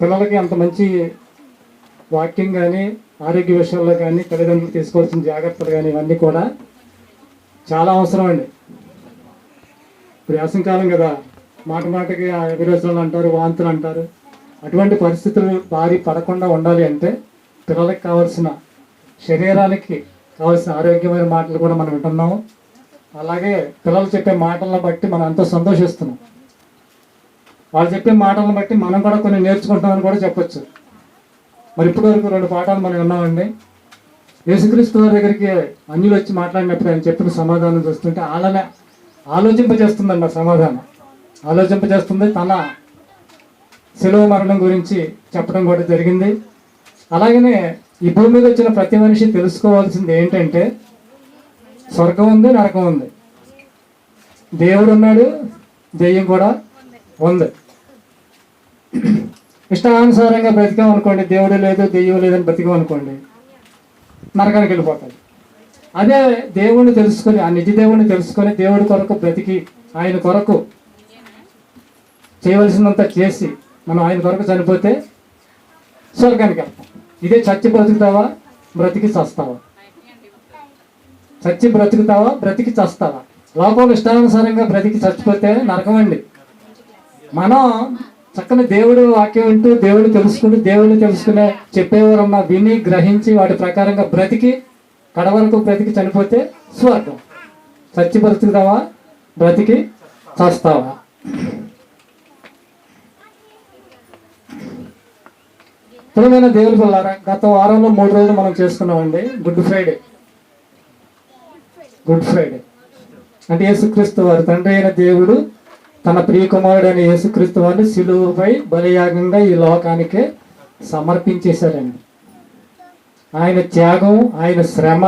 పిల్లలకి అంత మంచి వాక్యం కానీ ఆరోగ్య విషయాల్లో కానీ తల్లిదండ్రులు తీసుకోవాల్సిన జాగ్రత్తలు కానీ ఇవన్నీ కూడా చాలా అవసరం అండి. ఇప్పుడు వేసంకాలం కదా మాట మాటకి విరోచనలు అంటారు వాంతులు అంటారు. అటువంటి పరిస్థితులు బారి పడకుండా ఉండాలి అంటే పిల్లలకి కావాల్సిన శరీరానికి కావాల్సిన ఆరోగ్యమైన మాటలు కూడా మనం వింటున్నాము. అలాగే పిల్లలు చెప్పే మాటలను బట్టి మనం ఎంతో సంతోషిస్తున్నాం. వాళ్ళు చెప్పే మాటలను బట్టి మనం కూడా కొన్ని నేర్చుకుంటామని కూడా చెప్పచ్చు. మరి ఇప్పటి వరకు రెండు పాఠాలు మనం విన్నామండి. యేసుక్రీస్తు వారి దగ్గరికి అన్యులు వచ్చి మాట్లాడినప్పుడు ఆయన చెప్పిన సమాధానం చూస్తుంటే అలానే ఆలోచింపజేస్తుందండి ఆ సమాధానం. ఆలోచింపజేస్తుంది తన సెలవు మరణం గురించి చెప్పడం కూడా జరిగింది. అలాగనే ఈ భూమి మీద వచ్చిన ప్రతి మనిషి తెలుసుకోవాల్సింది ఏంటంటే స్వర్గం ఉంది నరకం ఉంది. దేవుడు ఉన్నాడు దెయ్యం కూడా ఉంది. ఇష్టానుసారంగా బ్రతికాం అనుకోండి దేవుడు లేదు దెయ్యం లేదని బ్రతికాం అనుకోండి నరకానికి వెళ్ళిపోతాడు అదే దేవుణ్ణి తెలుసుకొని ఆ నిజ దేవుణ్ణి తెలుసుకొని దేవుడి కొరకు బ్రతికి ఆయన కొరకు చేయవలసినంత చేసి మనం ఆయన కొరకు చనిపోతే స్వర్గానికి వెళ్తాం. ఇదే చచ్చి బ్రతుకుతావా? బ్రతికి చస్తావా? చచ్చి బ్రతుకుతావా? బ్రతికి చస్తావా? లోపల ఇష్టానుసారంగా బ్రతికి చచ్చిపోతే నరకమండి. మనం చక్కని దేవుడు వాక్యం వింటూ దేవుడు తెలుసుకుంటూ దేవుడిని తెలుసుకునే చెప్పేవారన్నా విని గ్రహించి వాటి ప్రకారంగా బ్రతికి కడవరకు బ్రతికి చనిపోతే స్వర్గం. చచ్చి బ్రతుకుతావా బ్రతికి చస్తావా? ప్రియమైన దేవుడు పిల్లారా గత వారంలో మూడు రోజులు మనం చేసుకున్నామండి. Good Friday. Good Friday. అంటే యేసుక్రీస్తు వారి తండ్రి అయిన దేవుడు తన ప్రియకుమారుడైన యేసుక్రీస్తు వారిని సిలువపై బలియాగంగా ఈ లోకానికి సమర్పించేశారండి. ఆయన త్యాగం ఆయన శ్రమ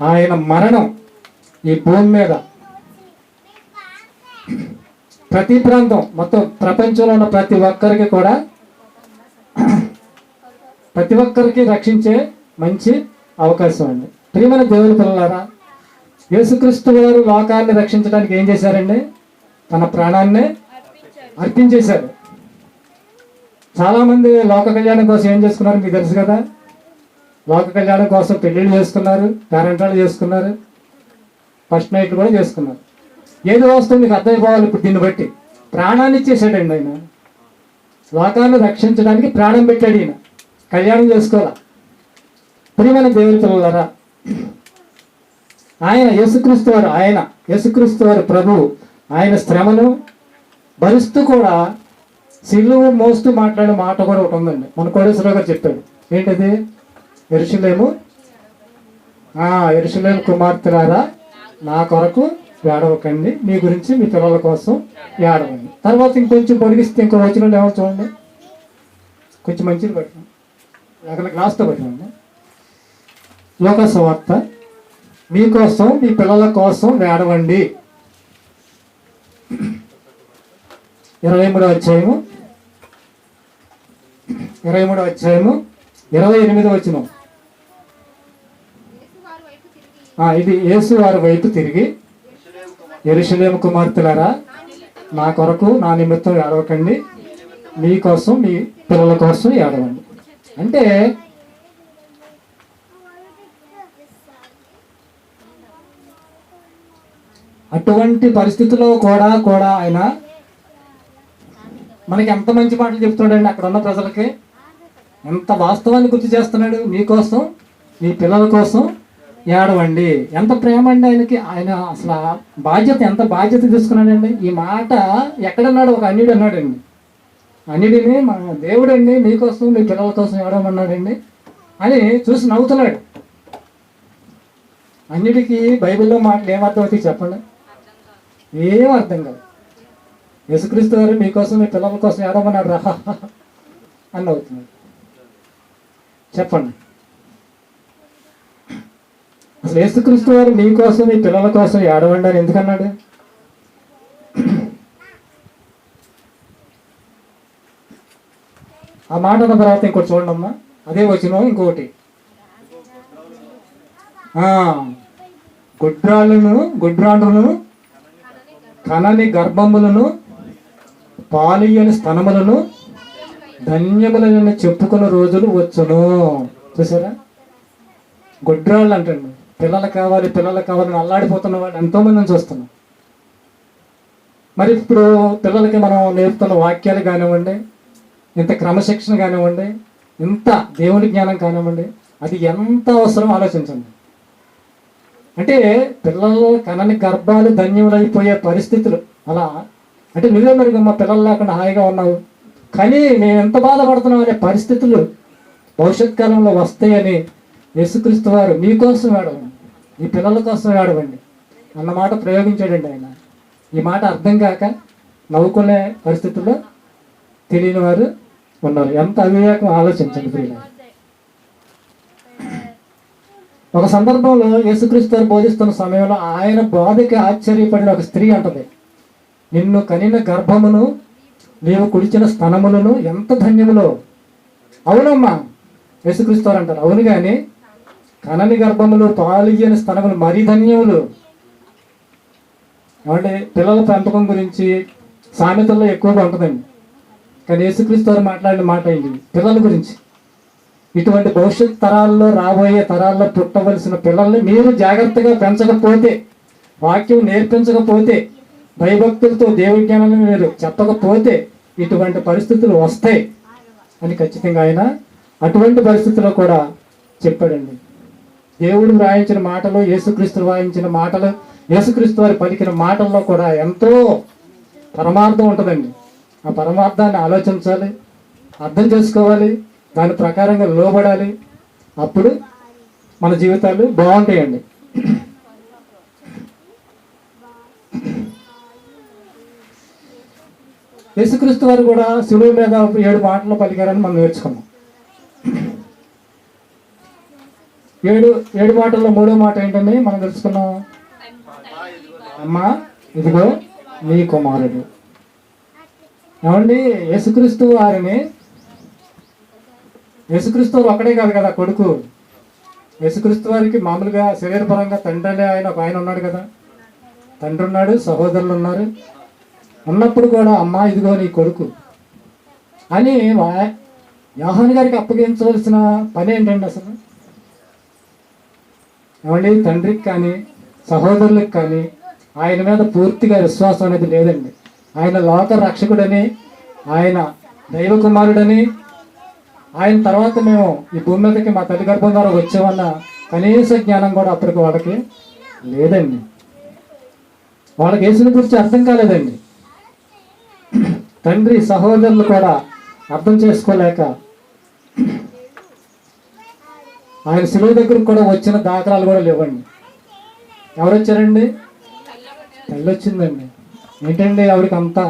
ఆయన మరణం ఈ భూమి మీద. ప్రతి ప్రాంతం మొత్తం ప్రపంచంలో ఉన్న ప్రతి ఒక్కరికి కూడా ప్రతి ఒక్కరికి రక్షించే మంచి అవకాశం అండి. ప్రియమైన దేవుని పిల్లలారా యేసుక్రీస్తు వారు లోకాన్ని రక్షించడానికి ఏం చేశారండి? తన ప్రాణాన్ని అర్పించేశారు. చాలా మంది లోక కళ్యాణం కోసం ఏం చేసుకున్నారు మీకు తెలుసు కదా? లోక కళ్యాణం కోసం పెళ్ళిళ్ళు చేసుకున్నారు పేరెంటాలు చేసుకున్నారు ఫస్ట్ నైట్ కూడా చేసుకున్నారు. ఏది వస్తుంది మీకు అర్థమైపోవాలి ఇప్పుడు దీన్ని బట్టి. ప్రాణాన్ని ఇచ్చేసాడండి ఆయన. లోకాన్ని రక్షించడానికి ప్రాణం పెట్టాడు ఈయన. కళ్యాణం చేసుకోవాలా? ప్రియమైన దేవుని ఆయన యేసుక్రీస్తు వారు ఆయన యేసుక్రీస్తు వారు ప్రభువు. ఆయన శ్రమను భరిస్తూ కూడా సిలువు మోస్తూ మాట్లాడే మాట కూడా ఒకటి ఉందండి. మన కోడేశ్వరరావు గారు చెప్పాడు. ఏంటది? ఎరుషులేము. ఎరుసలేము కుమార్తెలారా నా కొరకు ఏడవకండి. మీ గురించి మీ పిల్లల కోసం ఏడవండి. తర్వాత ఇంకొంచెం పొడిగిస్తే ఇంకో వచ్చిన ఏమో చూడండి. కొంచెం మంచిది పెట్టండి అక్కడ గ్లాస్తో పెట్టండి లోక వార్త మీకోసం మీ పిల్లల కోసం వేడవండి ఇరవై మూడవ అధ్యాయము. ఇరవై మూడవ అధ్యాయము. ఇరవై ఎనిమిదవ వచ్చిన ఇది యేసు వారి వైపు తిరిగి ఎరుషలేము కుమార్తెలారా నా కొరకు నా నిమిత్తం ఏడవకండి. మీకోసం మీ పిల్లల కోసం ఏడవండి. అంటే అటువంటి పరిస్థితిలో కూడా కూడా ఆయన మనకి ఎంత మంచి మాటలు చెప్తున్నాడండి అక్కడ ఉన్న ప్రజలకి? ఎంత వాస్తవాన్ని గుర్తు చేస్తున్నాడు మీకోసం మీ పిల్లల కోసం ఏడవండి. ఎంత ప్రేమ అండి ఆయనకి. ఆయన అసలు బాధ్యత ఎంత బాధ్యత తీసుకున్నాడండి. ఈ మాట ఎక్కడన్నాడు? ఒక అన్యుడు అన్నాడండి. అన్యుడిని మా దేవుడండి మీకోసం మీ పిల్లల కోసం ఏడవమన్నాడండి. అని చూసి నవ్వుతున్నాడు. అన్నిటికీ బైబిల్లో మాటలు ఏమర్థం అవుతాయి చెప్పండి? ఏం అర్థం కాదు. యేసుక్రీస్తు గారు మీకోసం మీ పిల్లల కోసం ఏడమన్నాడు రా. అని అవుతున్నాడు చెప్పండి. అసలు యేసుక్రీస్తు వారు మీకోసం మీ పిల్లల కోసం ఏడవండి అని ఎందుకన్నాడు? ఆ మాట అన్న తర్వాత ఇంకోటి చూడండి అమ్మా. అదే వచ్చిన ఇంకొకటి గుడ్రాళ్ళను గుడ్రాండ్రులను కనని గర్భములను పాలియని స్థనములను ధన్యములను చెప్పుకున్న రోజులు వచ్చును. చూసారా? గొడ్రాళ్ళు అంటండి. పిల్లలు కావాలి పిల్లలు కావాలని అల్లాడిపోతున్న వాళ్ళు ఎంతో నుంచి చూస్తున్నాం మరి ఇప్పుడు పిల్లలకి మనం నేర్పుతున్న వాక్యాలు కానివ్వండి ఇంత క్రమశిక్షణ కానివ్వండి ఇంత దేవుని జ్ఞానం కానివ్వండి అది ఎంత అవసరం ఆలోచించండి. అంటే పిల్లలు కనని గర్భాలు ధన్యములైపోయే పరిస్థితులు అలా అంటే నువ్వే మరి మా పిల్లలు లేకుండా హాయిగా ఉన్నావు. కానీ నేను ఎంత బాధపడుతున్నావు అనే పరిస్థితులు భవిష్యత్ కాలంలో వస్తాయని యేసుక్రీస్తు వారు మీకోసం ఏడవండి మీ పిల్లల కోసం ఏడవండి. అన్నమాట ప్రయోగించాడండి ఆయన. ఈ మాట అర్థం కాక నవ్వుకునే పరిస్థితుల్లో తెలియని వారు ఉన్నారు. ఎంత అవివేకం ఆలోచించండి ప్రియుల ఒక సందర్భంలో యేసుక్రీస్తు వారు బోధిస్తున్న సమయంలో ఆయన బోధకి ఆశ్చర్యపడిన ఒక స్త్రీ అంటది. నిన్ను కనిన గర్భమును నీవు కుడిచిన స్థనములను ఎంత ధన్యములో? అవునమ్మా యేసుక్రీస్తు అంటారు. అవును కానీ కనని గర్భములు పాలియని స్థలములు మరీ ధన్యములు. ఏమంటే పిల్లల పెంపకం గురించి సామెతల్లో ఎక్కువగా ఉంటుందండి. కానీ యేసుక్రీస్తు మాట్లాడిన మాట ఇది పిల్లల గురించి. ఇటువంటి భవిష్యత్ తరాల్లో రాబోయే తరాల్లో పుట్టవలసిన పిల్లల్ని మీరు జాగ్రత్తగా పెంచకపోతే వాక్యం నేర్పించకపోతే భయభక్తులతో దేవుడి జ్ఞానాన్ని మీరు చెప్పకపోతే ఇటువంటి పరిస్థితులు వస్తాయి అని ఖచ్చితంగా ఆయన అటువంటి పరిస్థితుల్లో కూడా చెప్పాడండి. దేవుడు వ్రాయించిన మాటలు యేసుక్రీస్తు వ్రాయించిన మాటలు యేసుక్రీస్తు వారి పలికిన మాటల్లో కూడా ఎంతో పరమార్థం ఉంటుందండి. ఆ పరమార్థాన్ని ఆలోచించాలి అర్థం చేసుకోవాలి దాని ప్రకారంగా లోబడాలి. అప్పుడు మన జీవితాలు బాగుంటాయండి. యేసుక్రీస్తు వారు కూడా శిలువ మీద ఏడు మాటలు పలికారని మనం నేర్చుకున్నాం. ఏడు ఏడు మాటల్లో మూడో మాట ఏంటని మనం తెలుసుకున్నాం? అమ్మా ఇదిగో నీ కుమారుడు. ఏమండి? యేసుక్రీస్తు వారిని యేసుక్రీస్తు వారు ఒక్కడే కాదు కదా కొడుకు. యేసుక్రీస్తు వారికి మామూలుగా శరీరపరంగా తండ్రి ఆయన ఒక ఆయన ఉన్నాడు కదా. తండ్రి ఉన్నాడు సహోదరులు ఉన్నారు. ఉన్నప్పుడు కూడా అమ్మా ఇదిగో నీ కొడుకు. అని వా- యోహాన్ గారికి అప్పగించవలసిన పని ఏంటండి అసలు? ఏమండి తండ్రికి కానీ సహోదరులకు కానీ ఆయన మీద పూర్తిగా విశ్వాసం అనేది లేదండి. ఆయన లోక రక్షకుడని ఆయన దైవ కుమారుడని ఆయన తర్వాత మేము ఈ భూమి మీదకి మా తల్లి గర్భం ద్వారా వచ్చామన్న కనీస జ్ఞానం కూడా అప్పటికి వాళ్ళకి లేదండి. వాళ్ళకి వేసిన గురించి అర్థం కాలేదండి. తండ్రి సహోదరులు కూడా అర్థం చేసుకోలేక ఆయన శిలువ దగ్గరకు కూడా వచ్చిన దాఖలాలు కూడా లేవండి. ఎవరు వచ్చారండి తల్లి వచ్చిందండి ఏంటండి ఆవిడకి అంతా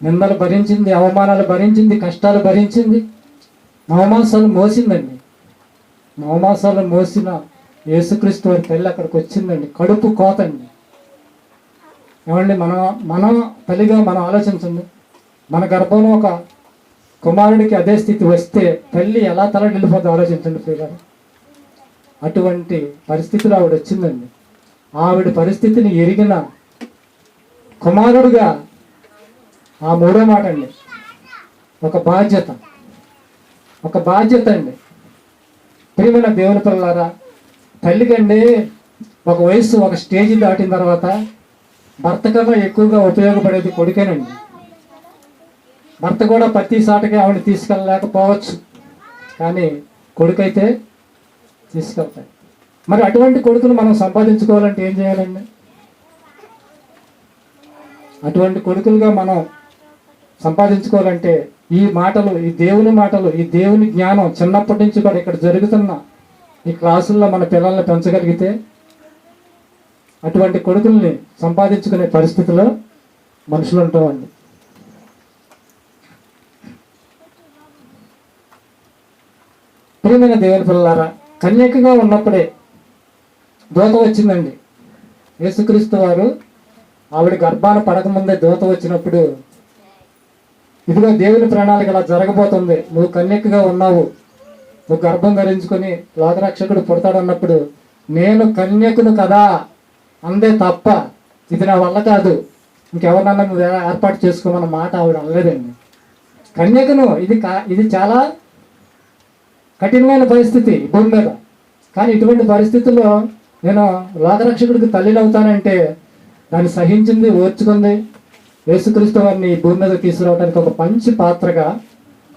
నిందలు భరించింది అవమానాలు భరించింది కష్టాలు భరించింది? నవమాసాలు మోసిందండి. నవమాసాలు మోసిన యేసుక్రీస్తు వారి తల్లి అక్కడికి వచ్చిందండి. కడుపు కోతండి. ఏమండి మన మన తల్లిగా మనం ఆలోచించండి. మన గర్భంలో ఒక కుమారుడికి అదే స్థితి వస్తే తల్లి ఎలా తల నిలిపోద్దో ఆలోచించండి ప్రియగారు అటువంటి పరిస్థితిలో ఆవిడ వచ్చిందండి. ఆవిడ పరిస్థితిని ఎరిగిన కుమారుడుగా ఆ మూడో మాట అండి. ఒక బాధ్యత. ఒక బాధ్యత అండి. ప్రియమైన దేవుని పిల్లలారా తల్లికండి ఒక వయసు ఒక స్టేజ్ దాటిన తర్వాత భర్త కన్నా ఎక్కువగా ఉపయోగపడేది కొడుకేనండి. భర్త కూడా ప్రతి సాటకి ఆవిడ తీసుకెళ్ళలేకపోవచ్చు. కానీ కొడుకైతే తీసుకెళ్తాయి మరి అటువంటి కొడుకును మనం సంపాదించుకోవాలంటే ఏం చేయాలండి? అటువంటి కొడుకులుగా మనం సంపాదించుకోవాలంటే ఈ మాటలు ఈ దేవుని మాటలు ఈ దేవుని జ్ఞానం చిన్నప్పటి నుంచి కూడా ఇక్కడ జరుగుతున్న ఈ క్లాసుల్లో మన పిల్లల్ని పెంచగలిగితే అటువంటి కొడుకుల్ని సంపాదించుకునే పరిస్థితిలో మనుషులు ఉంటామండి. ప్రియమైన దేవుని పిల్లలారా కన్యకగా ఉన్నప్పుడే దూత వచ్చిందండి. యేసుక్రీస్తు వారు ఆవిడ గర్భాన పడకముందే దూత వచ్చినప్పుడు ఇదిగో దేవుని ప్రణాళిక ఇలా జరగబోతుంది. నువ్వు కన్యకగా ఉన్నావు. నువ్వు గర్భం ధరించుకొని లోకరక్షకుడు పుడతాడన్నప్పుడు నేను కన్యకును కదా. అందే తప్ప ఇది నా వల్ల కాదు. ఇంకెవరినన్నా నువ్వు ఏర్పాటు చేసుకోమన్న మాట ఆవిడ అనలేదండి. కన్యకను ఇది కా ఇది చాలా కఠినమైన పరిస్థితి భూమి మీద. కానీ ఇటువంటి పరిస్థితుల్లో నేను లోకరక్షకుడికి తల్లిని అవుతానంటే దాన్ని సహించింది ఓర్చుకుంది యేసుక్రీస్తు వారిని భూమి మీద తీసుకురావడానికి ఒక మంచి పాత్రగా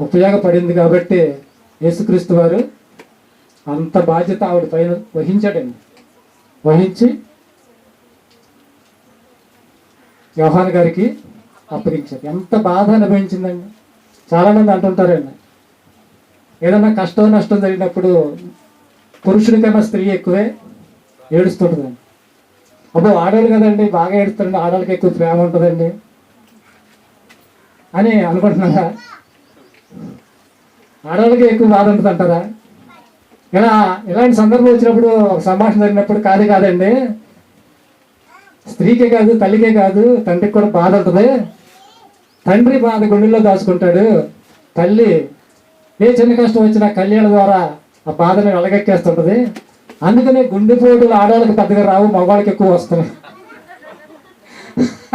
ఉపయోగపడింది కాబట్టి యేసుక్రీస్తు వారు అంత బాధ్యత ఆవిడ పైన వహించాడండి. వహించి యోహాన్ గారికి అప్పగించారు. ఎంత బాధ అనుభవించిందండి. చాలామంది అంటుంటారండి. ఏదైనా కష్టం నష్టం జరిగినప్పుడు పురుషుడికైనా స్త్రీ ఎక్కువే ఏడుస్తుంటుందండి. అబ్బో ఆడవాళ్ళు కదండి బాగా ఏడుస్తారండి. ఆడవాళ్ళకి ఎక్కువ ప్రేమ ఉంటుందండి. అని అనుకుంటున్నారా? ఆడవాళ్ళకి ఎక్కువ బాధ ఉంటుంది అంటారా ఇలా ఇలాంటి సందర్భం వచ్చినప్పుడు ఒక సంభాషణ జరిగినప్పుడు కాదు కాదండి. స్త్రీకే కాదు తల్లికే కాదు తండ్రికి కూడా బాధ ఉంటుంది. తండ్రి బాధ గుండెల్లో దాచుకుంటాడు. తల్లి ఏ చిన్న కష్టం వచ్చినా కళ్యాణ ద్వారా ఆ బాధను వెలగెక్కేస్తుంటది. అందుకనే గుండెపోటులు ఆడవాళ్ళకి పెద్దగా రావు మగవాళ్ళకి ఎక్కువ వస్తున్నాయి.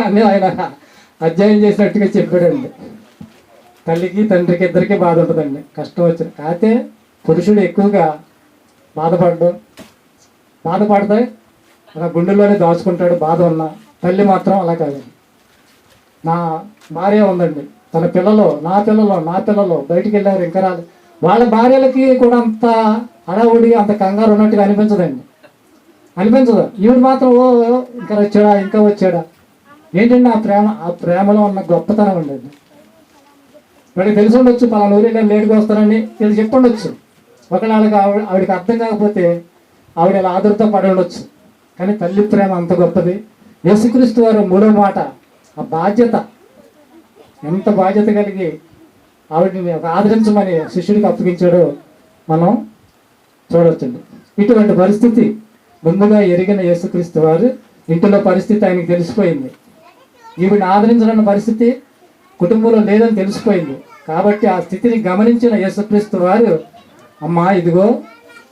అని ఆయన అధ్యయనం చేసినట్టుగా చెప్పాడండి. తల్లికి తండ్రికి ఇద్దరికి బాధ ఉంటుందండి. కష్టం వచ్చిన. కాకపోతే పురుషుడు ఎక్కువగా బాధపడడం. బాధపడతాయి అలా గుండెల్లోనే దాచుకుంటాడు బాధ ఉన్న తల్లి మాత్రం అలా కాదు. నా భార్య ఉందండి. తన పిల్లలు నా పిల్లలు నా పిల్లలు బయటికి వెళ్ళారు ఇంకా రాదు వాళ్ళ భార్యలకి కూడా అంత హడావుడి అంత కంగారు ఉన్నట్టుగా అనిపించదండి. అనిపించదు. ఈవిడ మాత్రం ఓ ఇంకా వచ్చాడా ఇంకా వచ్చాడా? ఏంటండి ఆ ప్రేమ? ఆ ప్రేమలో ఉన్న గొప్పతనం ఉండేది వాడికి తెలిసి ఉండొచ్చు పలానా ఊరి నేను లేటుగా వస్తానని ఇది చెప్పుండొచ్చు. ఒకవేళ ఆవిడ ఆవిడకి అర్థం కాకపోతే ఆవిడ ఇలా ఆదురతో పడి ఉండొచ్చు. కానీ తల్లి ప్రేమ అంత గొప్పది. యేసుక్రీస్తు వారు మూడో మాట ఆ బాధ్యత. ఎంత బాధ్యత కలిగి ఆవిడని ఆదరించమని శిష్యుడికి అప్పగించాడో మనం చూడవచ్చండి ఇటువంటి పరిస్థితి ముందుగా ఎరిగిన యేసుక్రీస్తు వారు ఇంటిలో పరిస్థితి ఆయనకు తెలిసిపోయింది. ఈవిని ఆదరించడం పరిస్థితి కుటుంబంలో లేదని తెలిసిపోయింది. కాబట్టి ఆ స్థితిని గమనించిన యేసుక్రీస్తు వారు అమ్మా ఇదిగో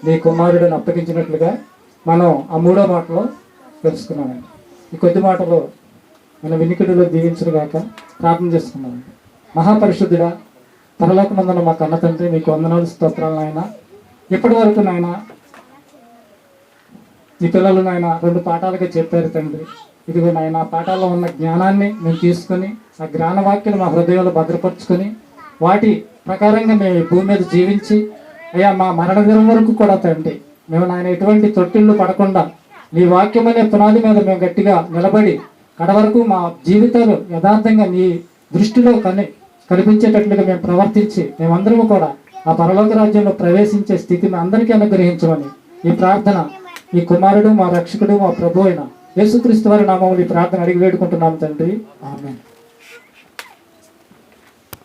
నీ కుమారుడిని అప్పగించినట్లుగా మనం ఆ మూడో మాటలో తెలుసుకున్నామండి. ఈ కొద్ది మాటలో మన వినికిడిలో దీవించుగాక ప్రార్థన చేసుకున్నామండి మహాపరిశుద్ధుడా పరలోకమందున మా కన్న తండ్రి మీకు వందనాలు స్తోత్రాలు నాయన. ఇప్పటి వరకు నాయన ఈ పిల్లలు నాయన రెండు పాఠాలుగా చెప్పారు తండ్రి. ఇదిగో నాయన పాఠాల్లో ఉన్న జ్ఞానాన్ని మేము తీసుకొని ఆ జ్ఞానవాక్యం మా హృదయంలో భద్రపరుచుకొని వాటి ప్రకారంగా మేము భూమి మీద జీవించి అయ్యా మా మరణ దినం వరకు కూడా తండ్రి మేము నాయన ఎటువంటి తొట్టిళ్ళు పడకుండా నీ వాక్యం అనే పునాది మీద మేము గట్టిగా నిలబడి కడ వరకు మా జీవితాలు యథార్థంగా నీ దృష్టిలో కని కనిపించేటట్లుగా మేము ప్రవర్తించి మేమందరము కూడా ఆ పరలోక రాజ్యంలో ప్రవేశించే స్థితిని అందరికీ అనుగ్రహించమని ఈ ప్రార్థన ఈ కుమారుడు మా రక్షకుడు మా ప్రభు అయిన యేసుక్రీస్తు వారి నామములు ఈ ప్రార్థన అడిగి వేడుకుంటున్నాం తండ్రి. ఆమె